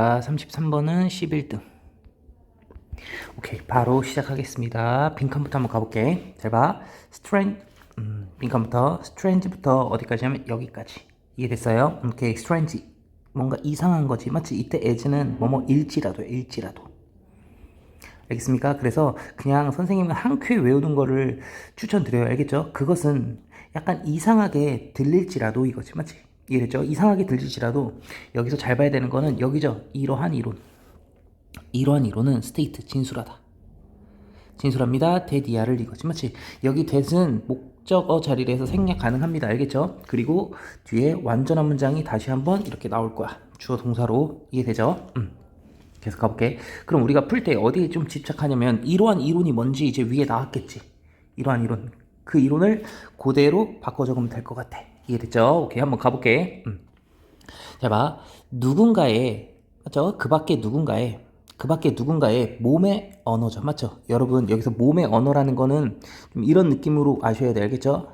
33번은 11등. 오케이, 바로 시작하겠습니다. 빈칸부터 한번 가볼게. 잘 봐. 스트렌, 음, 빈칸부터, 스트렌지부터 어디까지 하면 여기까지. 이해됐어요? 오케이, 스트렌지. 뭔가 이상한 거지. 마치 이때 as는 뭐뭐 일지라도, 일지라도. 알겠습니까? 그래서 그냥 선생님은 한 큐에 외우는 거를 추천드려요. 알겠죠? 그것은 약간 이상하게 들릴지라도 이거지. 맞지? 이해됐죠? 이상하게 들릴지라도 여기서 잘 봐야 되는 거는 여기죠. 이러한 이론. 이러한 이론은 스테이트, 진술하다. 진술합니다. 대디아를 이거지. 맞지? 여기 that은 목적어 자리를 해서 생략 가능합니다. 알겠죠? 그리고 뒤에 완전한 문장이 다시 한번 이렇게 나올 거야. 주어 동사로 이해되죠? 음. 계속 가볼게. 그럼 우리가 풀 때 어디에 좀 집착하냐면 이러한 이론이 뭔지 이제 위에 나왔겠지. 이러한 이론. 그 이론을 그대로 바꿔 적으면 될 것 같아. 이해됐죠? 오케이 한번 가볼게. 음. 자 봐. 누군가의 맞죠? 그 밖에 누군가의 그 밖에 누군가의 몸의 언어죠. 맞죠? 여러분 여기서 몸의 언어라는 거는 좀 이런 느낌으로 아셔야 돼. 알겠죠?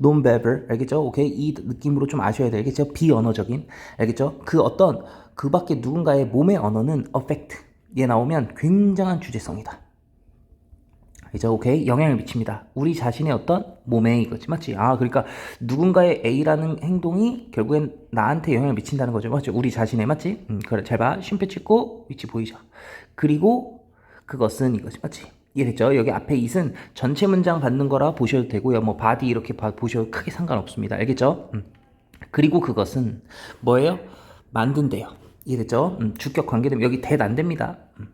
non-verbal 알겠죠? 오케이 이 느낌으로 좀 아셔야 돼. 알겠죠? 비언어적인 알겠죠? 그 어떤 그 밖에 누군가의 몸의 언어는 affect 얘 나오면 굉장한 주제성이다. 알죠? 오케이 영향을 미칩니다. 우리 자신의 어떤 몸에 이거지 맞지? 아 그러니까 누군가의 A라는 행동이 결국엔 나한테 영향을 미친다는 거죠. 맞죠? 우리 자신의 맞지? 음 그래 잘 봐. 쉼표 찍고 위치 보이죠? 그리고 그것은 이거지 맞지? 이해됐죠? 여기 앞에 it은 전체 문장 받는 거라 보셔도 되고요. 뭐 body 이렇게 봐, 보셔도 크게 상관없습니다. 알겠죠? 음. 그리고 그것은 뭐예요? 만든대요. 이해됐죠? 음, 주격 관계되면 여기 대안 됩니다. 음.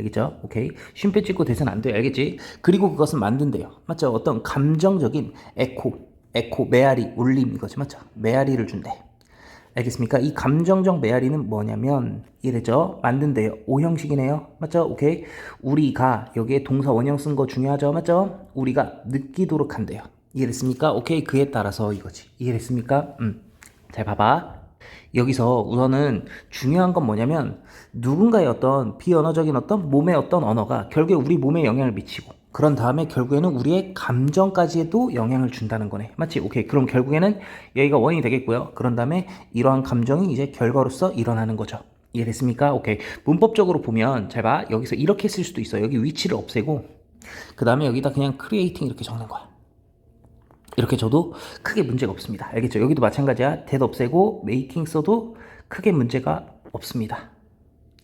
알겠죠? 오케이. 쉼표 찍고 대선 안 돼요. 알겠지? 그리고 그것은 만든대요. 맞죠? 어떤 감정적인 에코, 에코, 메아리, 울림 이거지. 맞죠? 메아리를 준대. 알겠습니까? 이 감정적 메아리는 뭐냐면 이래죠. 만든대요. 오형식이네요. 맞죠? 오케이. 우리가 여기에 동사 원형 쓴 거 중요하죠. 맞죠? 우리가 느끼도록 한대요. 이해됐습니까? 오케이. 그에 따라서 이거지. 이해됐습니까? 음. 잘 봐봐. 여기서 우선은 중요한 건 뭐냐면 누군가의 어떤 비언어적인 어떤 몸의 어떤 언어가 결국에 우리 몸에 영향을 미치고 그런 다음에 결국에는 우리의 감정까지도 영향을 준다는 거네. 맞지? 오케이. 그럼 결국에는 여기가 원인이 되겠고요. 그런 다음에 이러한 감정이 이제 결과로서 일어나는 거죠. 이해됐습니까? 오케이. 문법적으로 보면 잘 봐. 여기서 이렇게 쓸 수도 있어. 여기 위치를 없애고 그 다음에 여기다 그냥 creating 이렇게 적는 거야. 이렇게 줘도 크게 문제가 없습니다. 알겠죠? 여기도 마찬가지야. that 없애고 making 써도 크게 문제가 없습니다.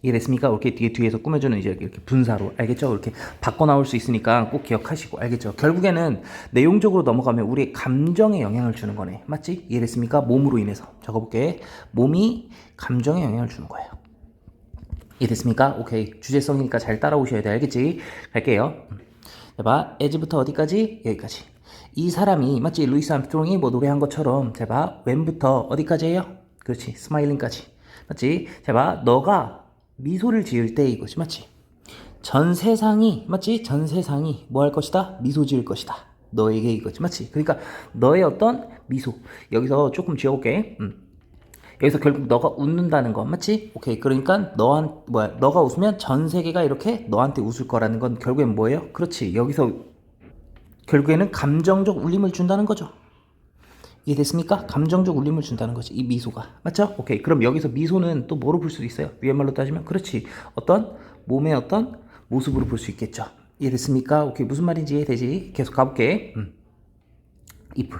이해됐습니까? 이렇게 뒤에 뒤에서 꾸며주는 이제 이렇게 분사로 알겠죠? 이렇게 바꿔 나올 수 있으니까 꼭 기억하시고 알겠죠? 결국에는 내용적으로 넘어가면 우리의 감정에 영향을 주는 거네. 맞지? 이해됐습니까? 몸으로 인해서 적어볼게. 몸이 감정에 영향을 주는 거예요. 이해됐습니까? 오케이. 주제성이니까 잘 따라오셔야 돼. 알겠지? 갈게요. 자, 봐. as부터 어디까지? 여기까지. 이 사람이 맞지? 루이스 암스트롱이 뭐 노래한 것처럼 자 봐. when부터 어디까지 해요? 그렇지. 스마일링까지. 맞지? 자 봐. 너가 미소를 지을 때 이거지. 맞지? 전 세상이 맞지? 전 세상이 뭐 할 것이다? 미소 지을 것이다. 너에게 이거지. 맞지? 그러니까 너의 어떤 미소. 여기서 조금 지어볼게. 음. 여기서 결국 너가 웃는다는 거 맞지? 오케이 그러니까 너한 뭐야 너가 웃으면 전 세계가 이렇게 너한테 웃을 거라는 건 결국엔 뭐예요? 그렇지 여기서 결국에는 감정적 울림을 준다는 거죠. 이해됐습니까? 감정적 울림을 준다는 거지 이 미소가 맞죠? 오케이 그럼 여기서 미소는 또 뭐로 볼 수도 있어요? 위에말로 따지면 그렇지 어떤 몸의 어떤 모습으로 볼 수 있겠죠. 이해됐습니까? 오케이 무슨 말인지 이해되지? 계속 가볼게. 음. if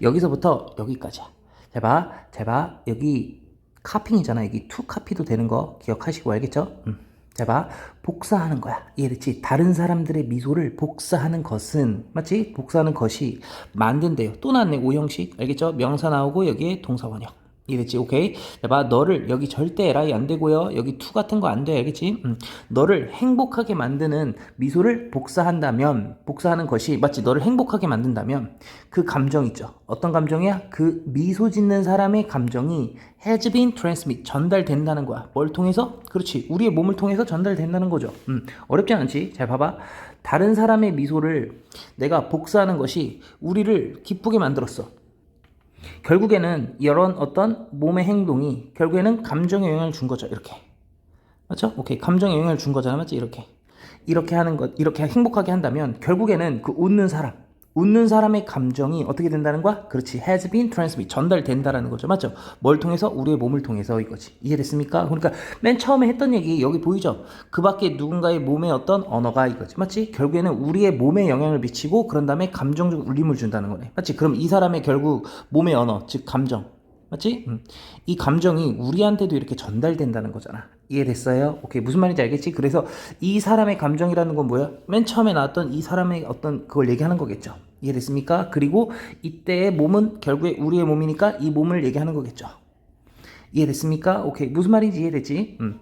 여기서부터 여기까지야. 제봐, 제봐 여기 카핑이잖아. 여기 투 카피도 되는 거 기억하시고 알겠죠? 음. 제봐 복사하는 거야. 이해됐지? 다른 사람들의 미소를 복사하는 것은 맞지? 복사하는 것이 만든대요. 또 나왔네 오형식 알겠죠? 명사 나오고 여기에 동사 원형. 이랬지. 오케이? 봐 너를 여기 절대 에라이 안 되고요. 여기 투 같은 거 안 돼. 알겠지? 음. 너를 행복하게 만드는 미소를 복사한다면 복사하는 것이 맞지? 너를 행복하게 만든다면 그 감정 있죠. 어떤 감정이야? 그 미소 짓는 사람의 감정이 has been transmit 전달된다는 거야. 뭘 통해서? 그렇지. 우리의 몸을 통해서 전달된다는 거죠. 음. 어렵지 않지? 잘 봐봐. 다른 사람의 미소를 내가 복사하는 것이 우리를 기쁘게 만들었어 결국에는 이런 어떤 몸의 행동이 결국에는 감정에 영향을 준 거죠. 이렇게. 맞죠? 오케이. 감정에 영향을 준 거잖아. 맞지? 이렇게. 이렇게 하는 것, 이렇게 행복하게 한다면 결국에는 그 웃는 사람, 웃는 사람의 감정이 어떻게 된다는 거야? 그렇지. has been transmit. 전달된다라는 거죠. 맞죠? 뭘 통해서? 우리의 몸을 통해서 이거지. 이해됐습니까? 그러니까 맨 처음에 했던 얘기 여기 보이죠? 그 밖에 누군가의 몸에 어떤 언어가 이거지. 맞지? 결국에는 우리의 몸에 영향을 미치고 그런 다음에 감정적 울림을 준다는 거네. 맞지? 그럼 이 사람의 결국 몸의 언어, 즉 감정. 맞지? 음. 이 감정이 우리한테도 이렇게 전달된다는 거잖아. 이해됐어요? 오케이. 무슨 말인지 알겠지? 그래서 이 사람의 감정이라는 건 뭐야? 맨 처음에 나왔던 이 사람의 어떤 그걸 얘기하는 거겠죠. 이해됐습니까? 그리고 이때의 몸은 결국에 우리의 몸이니까 이 몸을 얘기하는 거겠죠. 이해됐습니까? 오케이. 무슨 말인지 이해됐지? 음.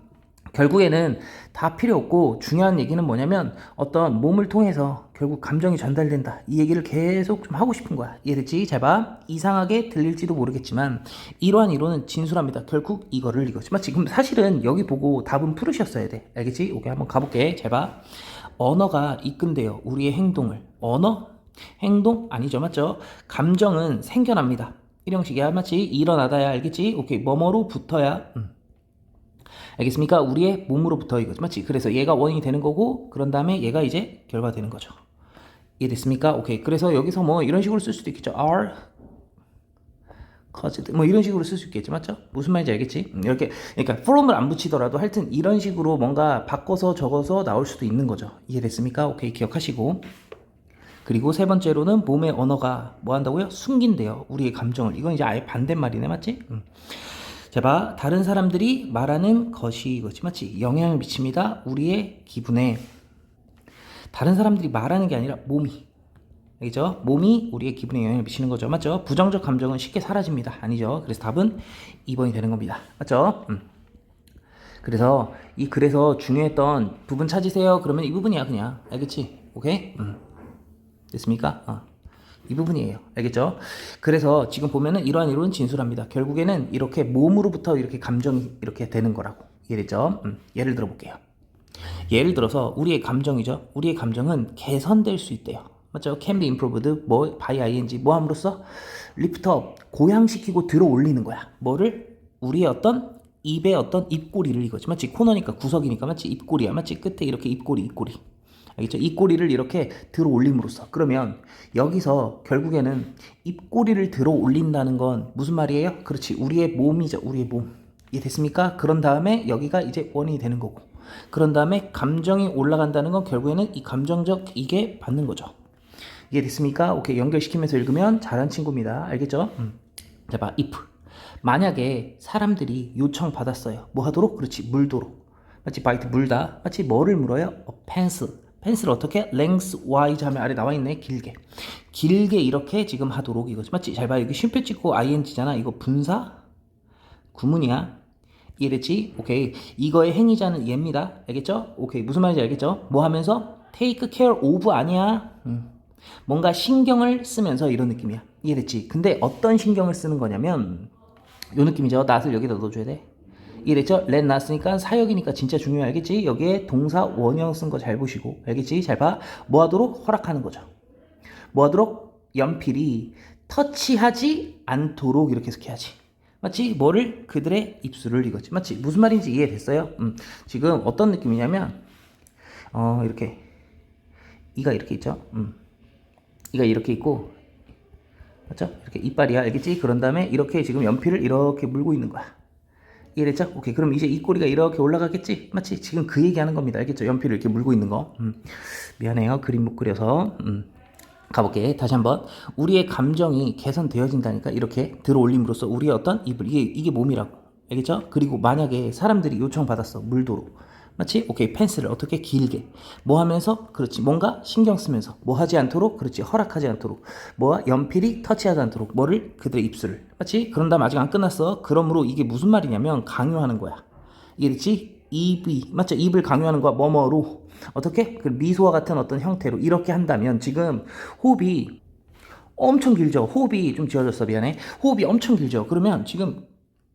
결국에는 다 필요 없고 중요한 얘기는 뭐냐면 어떤 몸을 통해서 결국 감정이 전달된다. 이 얘기를 계속 좀 하고 싶은 거야. 이해됐지? 잘 봐. 이상하게 들릴지도 모르겠지만 이러한 이론은 진술합니다. 결국 이거를 이거지. 맞지? 그럼 사실은 여기 보고 답은 풀으셨어야 돼. 알겠지? 오케이. 한번 가볼게. 잘 봐. 언어가 이끈대요. 우리의 행동을. 언어? 행동? 아니죠. 맞죠? 감정은 생겨납니다. 일형식이야. 맞지? 일어나다야. 알겠지? 오케이. 뭐뭐로 붙어야. 음. 알겠습니까? 우리의 몸으로부터 이거지. 맞지? 그래서 얘가 원인이 되는 거고, 그런 다음에 얘가 이제 결과 되는 거죠. 이해됐습니까? 오케이. 그래서 여기서 뭐 이런 식으로 쓸 수도 있겠죠. are caused. 뭐 이런 식으로 쓸 수 있겠지. 맞죠? 무슨 말인지 알겠지? 음, 이렇게, 그러니까 from을 안 붙이더라도 하여튼 이런 식으로 뭔가 바꿔서 적어서 나올 수도 있는 거죠. 이해됐습니까? 오케이. 기억하시고. 그리고 세 번째로는 몸의 언어가 뭐 한다고요? 숨긴대요. 우리의 감정을. 이건 이제 아예 반대말이네. 맞지? 음. 자, 봐. 다른 사람들이 말하는 것이 이거지. 맞지? 영향을 미칩니다. 우리의 기분에. 다른 사람들이 말하는 게 아니라 몸이. 알겠죠? 몸이 우리의 기분에 영향을 미치는 거죠. 맞죠? 부정적 감정은 쉽게 사라집니다. 아니죠? 그래서 답은 2번이 되는 겁니다. 맞죠? 음. 그래서 이 글에서 중요했던 부분 찾으세요. 그러면 이 부분이야, 그냥. 알겠지? 오케이? 음. 됐습니까? 어. 이 부분이에요. 알겠죠? 그래서 지금 보면은 이러한 이론은 진술합니다. 결국에는 이렇게 몸으로부터 이렇게 감정이 이렇게 되는 거라고. 이해됐죠? 음, 예를 들어 볼게요. 예를 들어서 우리의 감정이죠. 우리의 감정은 개선될 수 있대요. 맞죠? can be improved 뭐 by ing 뭐 함으로써 up 고양시키고 들어 올리는 거야. 뭐를 우리의 어떤 입의 어떤 입꼬리를 이거지. 맞지? 코너니까 구석이니까 맞지? 입꼬리야. 맞지? 끝에 이렇게 입꼬리 입꼬리. 알겠죠? 입꼬리를 이렇게 들어 올림으로써 그러면 여기서 결국에는 입꼬리를 들어 올린다는 건 무슨 말이에요? 그렇지 우리의 몸이죠 우리의 몸 이해됐습니까? 그런 다음에 여기가 이제 원인이 되는 거고. 그런 다음에 감정이 올라간다는 건 결국에는 이 감정적 이게 받는 거죠. 이해됐습니까? 오케이. 연결시키면서 읽으면 잘한 친구입니다. 알겠죠? 음. 자 봐. if. 만약에 사람들이 요청 받았어요. 뭐 하도록? 그렇지. 물도록. 마치 바이트 물다. 마치 뭐를 물어요? 어, 펜슬 어떻게? length wise 하면 아래 나와 있네. 길게. 길게 이렇게 지금 하도록 이거지. 맞지? 잘 봐. 여기 쉼표 찍고 ing잖아. 이거 분사? 구문이야 이해됐지? 오케이 이거의 행위자는 얘입니다 알겠죠? 오케이 무슨 말인지 알겠죠? 뭐 하면서 take care of 아니야 음. 뭔가 신경을 쓰면서 이런 느낌이야 이해됐지? 근데 어떤 신경을 쓰는 거냐면 요 느낌이죠 낫을 여기다 넣어줘야 돼 이랬죠? 렛 났으니까 사역이니까 진짜 중요해 알겠지? 여기에 동사 원형 쓴 거 잘 보시고 알겠지? 잘 봐. 뭐 하도록 허락하는 거죠. 뭐 하도록 연필이 터치하지 않도록 이렇게 해석해야지. 맞지? 뭐를 그들의 입술을 이거지. 맞지? 무슨 말인지 이해됐어요? 음, 지금 어떤 느낌이냐면 어 이렇게 이가 이렇게 있죠. 음, 이가 이렇게 있고 맞죠? 이렇게 이빨이야 알겠지? 그런 다음에 이렇게 지금 연필을 이렇게 물고 있는 거야. 이해됐죠? 오케이. 그럼 이제 이 꼬리가 이렇게 올라가겠지? 맞지? 지금 그 얘기하는 겁니다. 알겠죠? 연필을 이렇게 물고 있는 거. 음. 미안해요. 그림 못 그려서. 음. 가볼게. 다시 한번. 우리의 감정이 개선되어진다니까 이렇게 들어 올림으로써 우리의 어떤 입을 이게 이게 몸이라고. 알겠죠? 그리고 만약에 사람들이 요청 받았어. 물도록. 맞지? 오케이. 펜슬을 어떻게 길게. 뭐 하면서? 그렇지. 뭔가 신경 쓰면서. 뭐 하지 않도록? 그렇지. 허락하지 않도록. 뭐와 연필이 터치하지 않도록. 뭐를? 그들의 입술을. 맞지? 그런 다음 아직 안 끝났어. 그러므로 이게 무슨 말이냐면 강요하는 거야. 이해됐지? 입이. 맞죠? 입을 강요하는 거야. 뭐뭐로. 어떻게? 그 미소와 같은 어떤 형태로 이렇게 한다면 지금 호흡이 엄청 길죠. 호흡이 좀 지어졌어. 미안해. 호흡이 엄청 길죠. 그러면 지금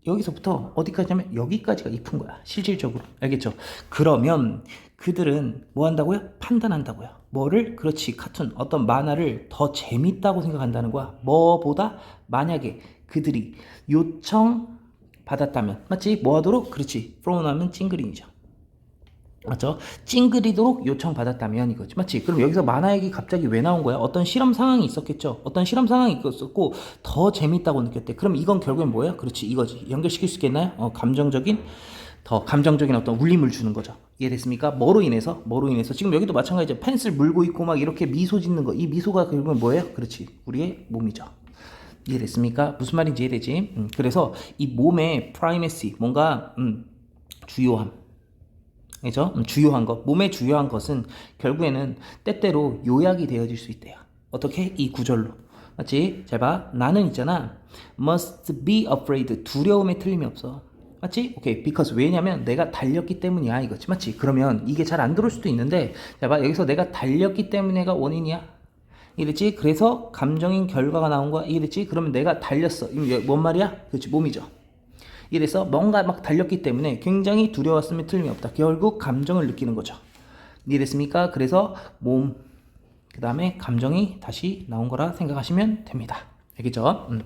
여기서부터 어디까지냐면 여기까지가 이쁜 거야. 실질적으로. 알겠죠? 그러면 그들은 뭐 한다고요? 판단한다고요. 뭐를? 그렇지. 카툰. 어떤 만화를 더 재밌다고 생각한다는 거야. 뭐보다 만약에 그들이 요청 받았다면. 맞지? 뭐 하도록? 그렇지. 프로나면 찡그린이죠. 맞죠? 찡그리도록 요청받았다면 이거지. 맞지? 그럼 여기서 만화 얘기 갑자기 왜 나온 거야? 어떤 실험 상황이 있었겠죠? 어떤 실험 상황이 있었고 더 재밌다고 느꼈대. 그럼 이건 결국엔 뭐예요? 그렇지. 이거지. 연결시킬 수 있겠나요? 어, 감정적인 더 감정적인 어떤 울림을 주는 거죠. 이해됐습니까? 뭐로 인해서? 뭐로 인해서? 지금 여기도 마찬가지죠. 펜슬 물고 있고 막 이렇게 미소 짓는 거. 이 미소가 결국엔 뭐예요? 그렇지. 우리의 몸이죠. 이해됐습니까? 무슨 말인지 이해되지? 음, 그래서 이 몸의 프라이메시, 뭔가 음, 주요함. 그죠? 음, 주요한 것, 몸의 주요한 것은 결국에는 때때로 요약이 되어질 수 있대요. 어떻게? 이 구절로. 맞지? 잘 봐. 나는 있잖아. must be afraid. 두려움에 틀림이 없어. 맞지? 오케이. because 왜냐면 내가 달렸기 때문이야. 이거지. 맞지? 그러면 이게 잘 안 들어올 수도 있는데, 자 봐. 여기서 내가 달렸기 때문에가 원인이야. 이랬지? 그래서 감정인 결과가 나온 거야. 이랬지? 그러면 내가 달렸어. 뭔 말이야? 그렇지. 몸이죠. 이래서 뭔가 막 달렸기 때문에 굉장히 두려웠으면 틀림이 없다. 결국 감정을 느끼는 거죠. 이해됐습니까? 그래서 몸, 그 다음에 감정이 다시 나온 거라 생각하시면 됩니다. 알겠죠? 음.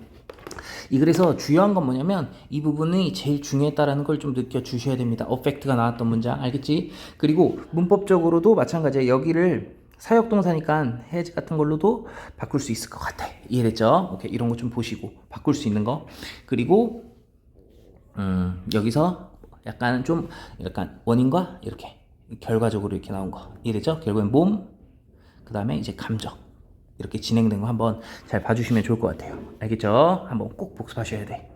이 그래서 중요한 건 뭐냐면 이 부분이 제일 중요했다라는 걸 좀 느껴 주셔야 됩니다. 어펙트가 나왔던 문장 알겠지? 그리고 문법적으로도 마찬가지야. 여기를 사역동사니까 해지 같은 걸로도 바꿀 수 있을 것 같아. 이해됐죠? 오케이 이런 거 좀 보시고 바꿀 수 있는 거 그리고 음, 여기서 약간 좀 약간 원인과 이렇게 결과적으로 이렇게 나온 거 이래죠? 결국엔 몸, 그 다음에 이제 감정 이렇게 진행된 거 한번 잘 봐주시면 좋을 것 같아요. 알겠죠? 한번 꼭 복습하셔야 돼.